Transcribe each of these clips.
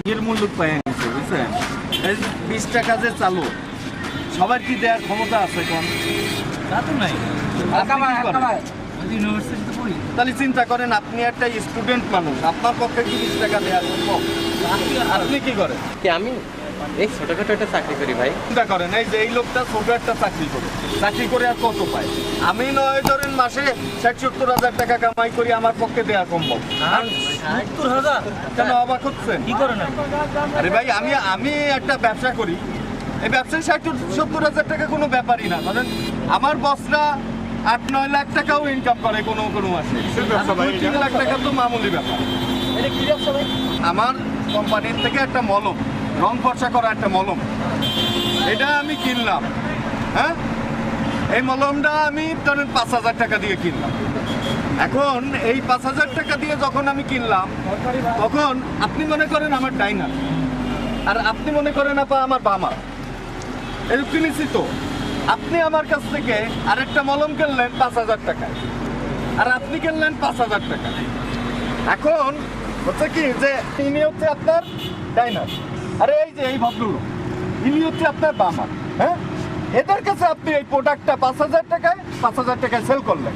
মগের মূল্য পেয়ে গেছে বুঝছেন? এই বিশ টাকা যে চালু সবার কি দেওয়ার ক্ষমতা আছে কোন তা তো নাই। তাহলে চিন্তা করেন আপনি একটা স্টুডেন্ট মানুষ আপনার পক্ষে কি বিশ টাকা দেওয়া সম্ভব? আপনি কি করেন? কি আমি? এই ছোটখাটো একটা চাকরি করি ভাই। চিন্তা করেন এই যে এই লোকটা ছোট একটা চাকরি করে। চাকরি করে আর কত পায়? আমি নয় ধরেন মাসে ষাট সত্তর হাজার টাকা কামাই করি আমার পক্ষে দেওয়া সম্ভব। সত্তর হাজার? কেন অবাক হচ্ছেন? কি করেন আরে ভাই আমি আমি একটা ব্যবসা করি। এই ব্যবসায় ষাট সত্তর হাজার টাকা কোনো ব্যাপারই না। ধরেন আমার বসরা আট নয় লাখ টাকাও ইনকাম করে কোনো কোনো মাসে। তিন লাখ টাকা তো মামুলি ব্যাপার। আমার কোম্পানির থেকে একটা মলম। রং ফর্সা করা একটা মলম। এটা আমি কিনলাম হ্যাঁ? এই মলমটা আমি ধরেন পাঁচ হাজার টাকা দিয়ে কিনলাম। এখন এই পাঁচ হাজার টাকা দিয়ে যখন আমি কিনলাম, তখন আপনি মনে করেন আমার ডাইনার আর আপনি মনে করেন আপা আমার বামা এই কিনেছি তো আপনি আমার কাছ থেকে আরেকটা মলম কিনলেন পাঁচ হাজার টাকায়, আর আপনি কিনলেন পাঁচ হাজার টাকা এখন হচ্ছে কি যে, ইনি হচ্ছে আপনার ডাইনার আরে এই যে এই ভদ্রলোক ইনি হচ্ছে আপনার বামা হ্যাঁ? এদের কাছে আপনি এই প্রোডাক্টটা পাঁচ হাজার টাকায় পাঁচ হাজার টাকায় সেল করলেন।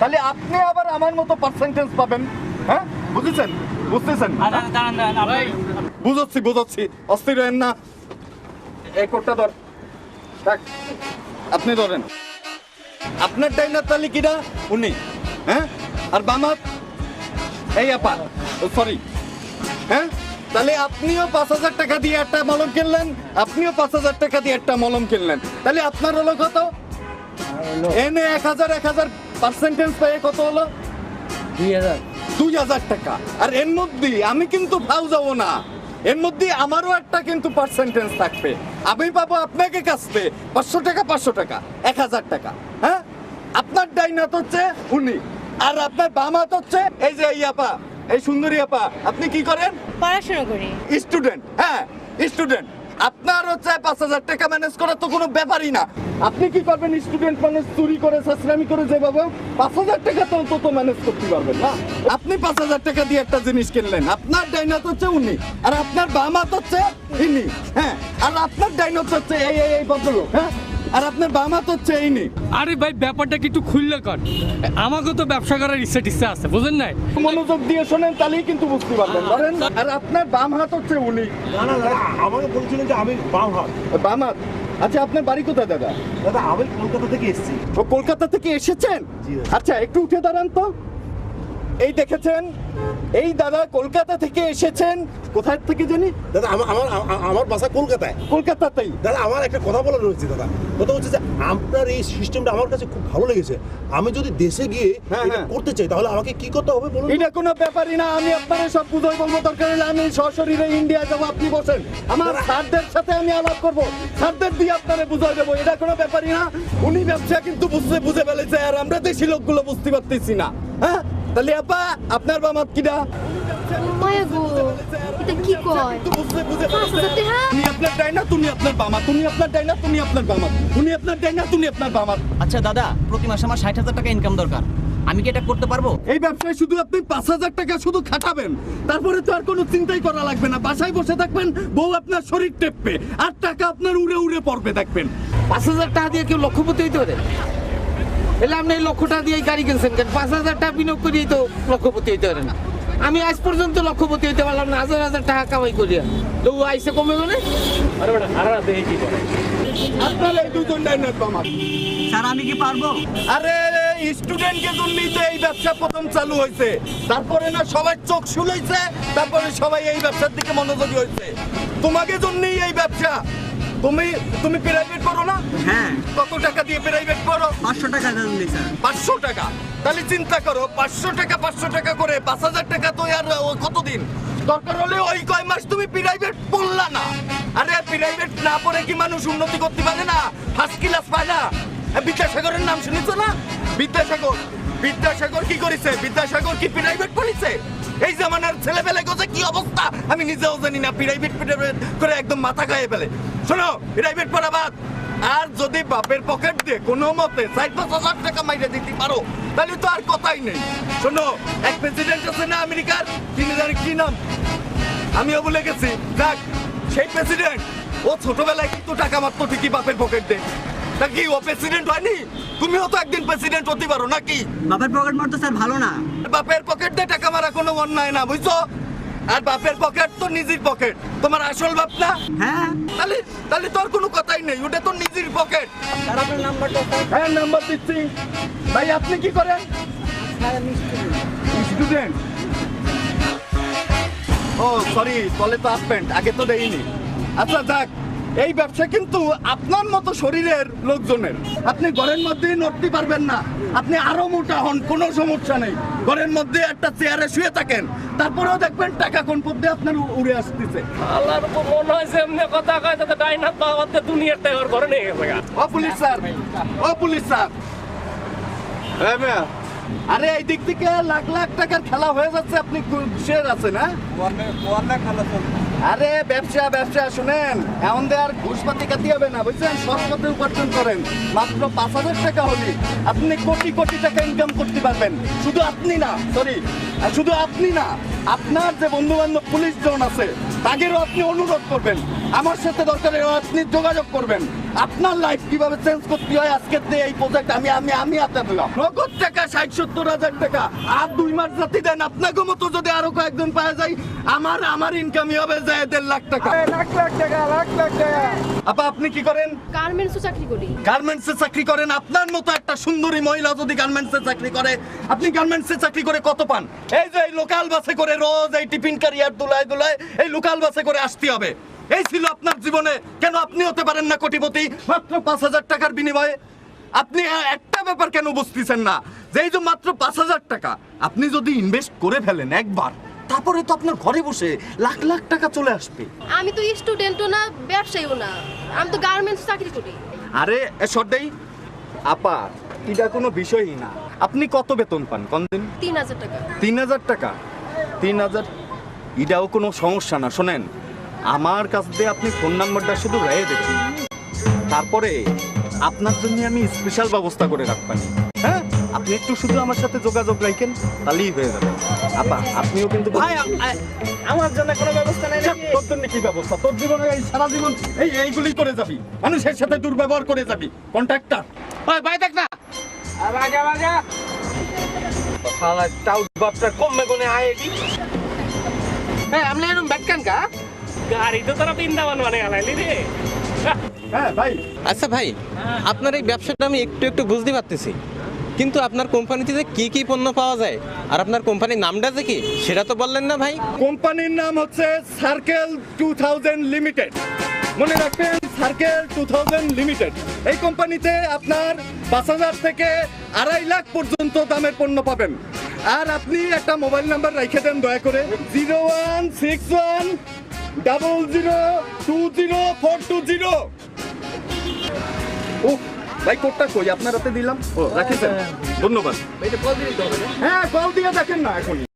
তাহলে আপনি আবার আমার মতো পার্সেন্টেজ পাবেন হ্যাঁ? বুঝেছেন? বুঝতেছেন? বুঝাচ্ছি বুঝাচ্ছি। অস্থির হয়েন না। এই কোটটা ধর। থাক। আপনি ধরেন। আপনার ডাইনার তাহলে কিরা উনি হ্যাঁ? আর বামাত এই আপা সরি হ্যাঁ? তাহলে আপনিও পাঁচ হাজার টাকা দিয়ে একটা মলম কিনলেন আপনিও পাঁচ হাজার টাকা দিয়ে একটা মলম কিনলেন। তাহলে আপনার হলো কত? এনে এক হাজার এক হাজার পার্সেন্টেজ পেয়ে কত হলো? দুই হাজার। দুই হাজার টাকা। আর এর মধ্যে আমি কিন্তু ভাও যাব না। এর মধ্যে আমারও একটা কিন্তু পার্সেন্টেজ থাকবে। আমি পাবো আপনাকে কাছতে পাঁচশো টাকা পাঁচশো টাকা এক হাজার টাকা হ্যাঁ? আপনার ডাইনাত হচ্ছে উনি। আর আপনার বামাত হচ্ছে এই যে এই আপা এই সুন্দরী আপা আপনি কি করেন? পড়াশোনা করি। স্টুডেন্ট হ্যাঁ স্টুডেন্ট। আপনার হচ্ছে পাঁচ হাজার টাকা ম্যানেজ করা তো কোনো ব্যাপারই না। আপনি কি করবেন? স্টুডেন্ট মানুষ চুরি করে সাশ্রামি করে যেভাবে পাঁচ হাজার টাকা তো অন্তত ম্যানেজ করতে পারবেন না। আপনি পাঁচ হাজার টাকা দিয়ে একটা জিনিস কিনলেন। আপনার ডাইনাত হচ্ছে উনি আর আপনার বামাত হচ্ছে ইনি হ্যাঁ আর আপনার ডাইনাত হচ্ছে এই এই এই ভদ্রলোক হ্যাঁ। আর আপনার বামাত হচ্ছে ইনি আরে ভাই ব্যাপারটা কি একটু খুললে কর। আমাকে তো ব্যবসা করার ইচ্ছা টিচ্ছা আছে বুঝেন নাই? মনোযোগ দিয়ে শোনেন তাহলেই কিন্তু বুঝতে পারবেন। ধরেন আর আপনার বাম হাত হচ্ছে উনি। না না দাদা আমাকে বলছিলেন যে আমি বাম হাত। বাম হাত। আচ্ছা আপনার বাড়ি কোথায় দাদা? দাদা আমি কলকাতা থেকে এসেছি। ও কলকাতা থেকে এসেছেন? জি, আচ্ছা একটু উঠে দাঁড়ান তো। এই দেখেছেন? এই দাদা কলকাতা থেকে এসেছেন। কোথায় থেকে জানি? দাদা আমার আমার বাসা কলকাতায়। কলকাতাতেই। দাদা আমার একটা কথা বলার রয়েছে দাদা। কথা হচ্ছে যে আপনার এই সিস্টেমটা আমার কাছে খুব ভালো লেগেছে। আমি যদি দেশে গিয়ে হ্যাঁ, এটা হ্যাঁ। করতে চাই তাহলে আমাকে কি করতে হবে বলুন? এটা কোনো ব্যাপারই না। আমি আপনার সব বুঝাই বলব দরকার হলে আমি সশরীরে ইন্ডিয়া যাব আপনি বসেন। আমার স্যারদের সাথে আমি আলাপ করব। স্যারদের দিয়ে আপনারে বুঝাই দেবো। এটা কোনো ব্যাপারই না। উনি ব্যবসা কিন্তু বুঝতে বুঝে ফেলেছে। আর আমরা দেশি লোকগুলো বুঝতে পারতেছি না। হ্যাঁ? তাহলে আপা আপনার বামাত কিনা মায়া গো এটা কি কয়? পাঁচ ফেলেছে। হাজার টাকা? তুমি আপনার ডাইনা তুমি আপনার বামা তুমি আপনার ডাইনা তুমি আপনার বামা তুমি আপনার ডাইনা তুমি আপনার বামা আচ্ছা দাদা প্রতি মাসে আমার ষাট হাজার টাকা ইনকাম দরকার। আমি কি এটা করতে পারব? এই ব্যবসায় শুধু আপনি পাঁচ হাজার টাকা শুধু খাটাবেন। তারপরে তো আর কোনো চিন্তাই করা লাগবে না। বাসায় বসে থাকবেন বউ আপনার শরীর টেপবে আর টাকা আপনার উড়ে উড়ে পড়বে দেখবেন। পাঁচ হাজার টাকা দিয়ে কেউ লক্ষপতি হইতে পারে? এলে আপনি এই দিয়ে গাড়ি কিনছেন কেন? পাঁচ হাজার টাকা বিনিয়োগ তো লক্ষপতি হইতে পারে না। আমি আজ পর্যন্ত লক্ষপতি হইতে পারলাম না হাজার হাজার টাকা কামাই করিয়া। তো আইসে কমে মানে আপনার এই দুজন ডাইনার বামা স্যার আমি কি পারব? আরে স্টুডেন্টকে জন্যই তো এই ব্যবসা প্রথম চালু হয়েছে তারপরে না সবাই চোখ শুলেছে তারপরে সবাই এই ব্যবসার দিকে মনোযোগী হয়েছে তোমাকে জন্যই এই ব্যবসা। তুমি তুমি প্রাইভেট করো না? হ্যাঁ। কত টাকা দিয়ে প্রাইভেট করো? পাঁচশো টাকা দেন স্যার। পাঁচশো টাকা? তাহলে চিন্তা করো পাঁচশো টাকা পাঁচশো টাকা করে পাঁচ হাজার টাকা তো আর কতদিন? দরকার হলে ওই কয় মাস তুমি প্রাইভেট পড়লা না। আরে প্রাইভেট না পড়ে কি মানুষ উন্নতি করতে পারে না? ফার্স্ট ক্লাস পায় না। বিদ্যাসাগরের নাম শুনেছো না? বিদ্যাসাগর বিদ্যাসাগর কি করেছে? বিদ্যাসাগর কি প্রাইভেট পড়েছে? এই জামানার ছেলে পেলে গোছে কি অবস্থা? আমি নিজেও জানি না প্রাইভেট প্রাইভেট করে একদম মাথা খাইয়ে ফেলে। শোনো প্রাইভেট পড়া বাদ। আর যদি বাপের পকেট দিয়ে কোনো মতে চার পাঁচ হাজার টাকা মাইরে দিতে পারো, তাহলে তো আর কথাই নেই। শোনো, এক প্রেসিডেন্ট আছে না আমেরিকার? তিনি জানি কি নাম? আমিও ভুলে গেছি। দেখ সেই প্রেসিডেন্ট ও ছোটবেলায় কিন্তু টাকা মারতো ঠিকই বাপের পকেট দে তা কি ও প্রেসিডেন্ট হয়নি? তুমিও তো একদিন প্রেসিডেন্ট হতে পারো নাকি? বাপের পকেট মার তো স্যার ভালো না। বাপের পকেট দিয়ে টাকা মারা কোনো অন্যায় না বুঝছ? আর বাপের পকেট তো নিজের পকেট তোমার আসল বাপ না? হ্যাঁ। তাহলে তাহলে তোর কোনো কথাই নেই ওটা তো নিজের পকেট আপনার নাম্বারটা হ্যাঁ নাম্বার দিচ্ছি। ভাই আপনি কি করেন? স্টুডেন্ট ও সরি তলে তো হাফপ্যান্ট আগে তো দেইনি আচ্ছা যাক। এই ব্যবসা কিন্তু আপনার মতো শরীরের লোকজনের। আপনি ঘরের মধ্যেই নড়তে পারবেন না। আপনি আরও মোটা হন কোনো সমস্যা নেই। ঘরের মধ্যে একটা চেয়ারে শুয়ে থাকেন তারপরেও দেখবেন টাকা কোন পথে আপনার উড়ে আসতেছে। আল্লাহর উপর মনে হয় যে এমনি কথা কয় তাতে ডাইন হাত দুনিয়ার টাকা ঘরে নিয়ে গেছে ও পুলিশ স্যার ও পুলিশ স্যার। হ্যাঁ ম্যাম আরে এই দিক থেকে লাখ লাখ টাকার খেলা হয়ে যাচ্ছে আপনি শেয়ার আছে না আরে ব্যবসা ব্যবসা, শুনেন এমন আর ঘুষপাতি কাটি হবে না, বুঝছেন? সব পথে উপার্জন করেন, মাত্র পাঁচ হাজার টাকা হলে আপনি কোটি কোটি টাকা ইনকাম করতে পারবেন। শুধু আপনি না সরি শুধু আপনি না আপনার যে বন্ধু বান্ধব পুলিশ জন আছে তাদেরও আপনি অনুরোধ করবেন। আমার সাথে দরকারে আপনি যোগাযোগ করবেন। আপনার লাইফ কীভাবে চেঞ্জ করতে হয় আজকের দিয়ে এই প্রজেক্ট আমি আমি আমি আপনার দিলাম নগদ টাকা ষাট সত্তর হাজার টাকা। আর দুই মাস জাতি দেন। আপনাকে মতো যদি আরও কয়েকজন পাওয়া যায় আমার আমার ইনকামই হবে যায় দেড় লাখ টাকা। লাখ লাখ টাকা লাখ লাখ টাকা। আপা আপনি কি করেন? গার্মেন্টসও চাকরি করি। গার্মেন্টসে চাকরি করেন। আপনার মতো একটা সুন্দরী মহিলা যদি গার্মেন্টসে চাকরি করে আপনি গার্মেন্টসে চাকরি করে কত পান? এই যে লোকাল বাসে করে রোজ এই টিফিন ক্যারিয়ার দুলায় দুলায় এই লোকাল বাসে করে আসতে হবে। এই ছিল আপনার জীবনে। কেন আপনি হতে পারেন না কোটিপতি? মাত্র পাঁচ হাজার টাকার বিনিময়ে। আপনি একটা ব্যাপার কেন বুঝতেছেন না? যে এই যে মাত্র পাঁচ হাজার টাকা আপনি যদি ইনভেস্ট করে ফেলেন একবার তারপরে তো আপনার ঘরে বসে লাখ লাখ টাকা চলে আসবে। আমি তো স্টুডেন্টও না ব্যবসায়ীও না। আমি তো গার্মেন্টস চাকরি করি। আরে সর্দাই আপা এটা কোনো বিষয়ই না। আপনি কত বেতন পান? কোন দিন? তিন হাজার টাকা। তিন হাজার টাকা? তিন হাজার এটাও কোনো সমস্যা না। শোনেন আমার কাছ দিয়ে আপনি ফোন নাম্বারটা শুধু রেখে দেবেন তারপরে আপনার জন্য আমি স্পেশাল ব্যবস্থা করে রাখবেন হ্যাঁ? আপনি একটু শুধু আমার সাথে যোগাযোগ রাখেন তাহলেই হয়ে যাবে। আপা আপনিও কিন্তু ভাই আমার জন্য কোনো ব্যবস্থা নাই তোর জন্য কি ব্যবস্থা? তোর জীবনে এই সারা জীবন এই এইগুলি করে যাবি। মানুষের সাথে দুর্ব্যবহার করে যাবি। কন্ট্রাক্টর ভাই ভাই দেখ না। বাজা বাজা শালা টাউট বাপটা কমবে কোনে আয় এটি। এরকম ব্যাটকান কা? গাড়ি তো তারা বৃন্দাবন মানে আলাইলি রে। হ্যাঁ ভাই। আচ্ছা ভাই আপনার এই ব্যবসাটা আমি একটু একটু বুঝতে পারতেছি। কিন্তু আপনার কোম্পানিতে যে কি কি পণ্য পাওয়া যায়? আর আপনার কোম্পানির নামটা যে কি সেটা তো বললেন না ভাই। কোম্পানির নাম হচ্ছে সার্কেল টু থাউজেন্ড লিমিটেড মনে রাখবেন সার্কেল টু থাউজেন্ড লিমিটেড এই কোম্পানিতে আপনার পাঁচ হাজার থেকে আড়াই লাখ পর্যন্ত দামের পণ্য পাবেন। আর আপনি একটা মোবাইল নাম্বার রেখে দেন দয়া করে। Zero one six one double zero two zero four two zero. ও ভাই কোডটা কই? আপনার হাতে দিলাম। ও রাখিছেন ধন্যবাদ। হ্যাঁ কল দিয়ে দেখেন না এখনই